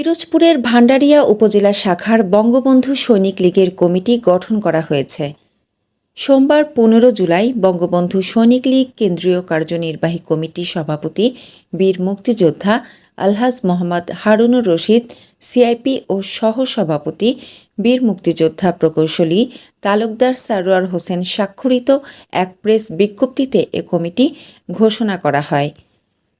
পিরোজপুরের ভান্ডারিয়া উপজেলা শাখার বঙ্গবন্ধু সৈনিক লীগের কমিটি গঠন করা হয়েছে। সোমবার পনেরো জুলাই বঙ্গবন্ধু সৈনিক লীগ কেন্দ্রীয় কার্যনির্বাহী কমিটির সভাপতি বীর মুক্তিযোদ্ধা আলহাজ মোহাম্মদ হারুনুর রশিদ, সিআইপি ও সহ সভাপতি বীর মুক্তিযোদ্ধা প্রকৌশলী তালুকদার সারোয়ার হোসেন স্বাক্ষরিত এক প্রেস বিজ্ঞপ্তিতে এ কমিটি ঘোষণা করা হয়।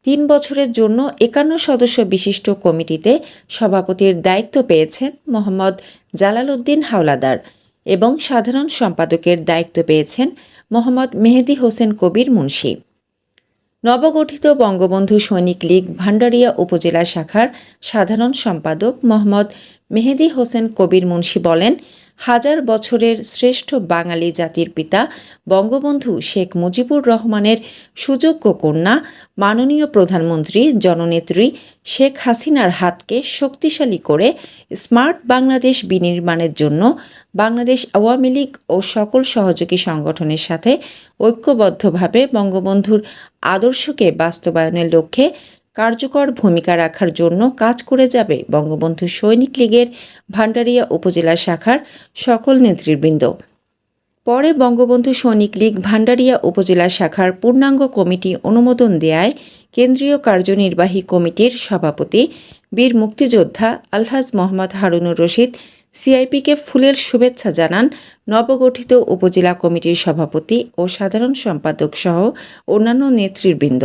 তিন বছরের জন্য একান্ন সদস্য বিশিষ্ট কমিটিতে সভাপতির দায়িত্ব পেয়েছেন মোহাম্মদ জালালউদ্দিন হাওলাদার এবং সাধারণ সম্পাদকের দায়িত্ব পেয়েছেন মোহাম্মদ মেহেদি হোসেন কবির মুন্সি। নবগঠিত বঙ্গবন্ধু সৈনিক লীগ ভান্ডারিয়া উপজেলা শাখার সাধারণ সম্পাদক মোহাম্মদ মেহেদি হোসেন কবির মুন্সি বলেন, হাজার বছরের শ্রেষ্ঠ বাঙালি জাতির পিতা বঙ্গবন্ধু শেখ মুজিবুর রহমানের সুযোগ্য কন্যা, মাননীয় প্রধানমন্ত্রী, জননেত্রী শেখ হাসিনার হাতকে শক্তিশালী করে স্মার্ট বাংলাদেশ বিনির্মাণের জন্য বাংলাদেশ আওয়ামী লীগ ও সকল সহযোগী সংগঠনের সাথে ঐক্যবদ্ধভাবে বঙ্গবন্ধুর আদর্শকে বাস্তবায়নের লক্ষ্যে কার্যকর ভূমিকা রাখার জন্য কাজ করে যাবে বঙ্গবন্ধু সৈনিক লীগের ভান্ডারিয়া উপজেলা শাখার সকল নেতৃবৃন্দ। পরে বঙ্গবন্ধু সৈনিক লীগ ভান্ডারিয়া উপজেলা শাখার পূর্ণাঙ্গ কমিটি অনুমোদন দেয়ায় কেন্দ্রীয় কার্যনির্বাহী কমিটির সভাপতি বীর মুক্তিযোদ্ধা আলহাজ মোহাম্মদ হারুনুর রশিদ, সিআইপিকে ফুলের শুভেচ্ছা জানান নবগঠিত উপজেলা কমিটির সভাপতি ও সাধারণ সম্পাদক সহ অন্যান্য নেতৃবৃন্দ।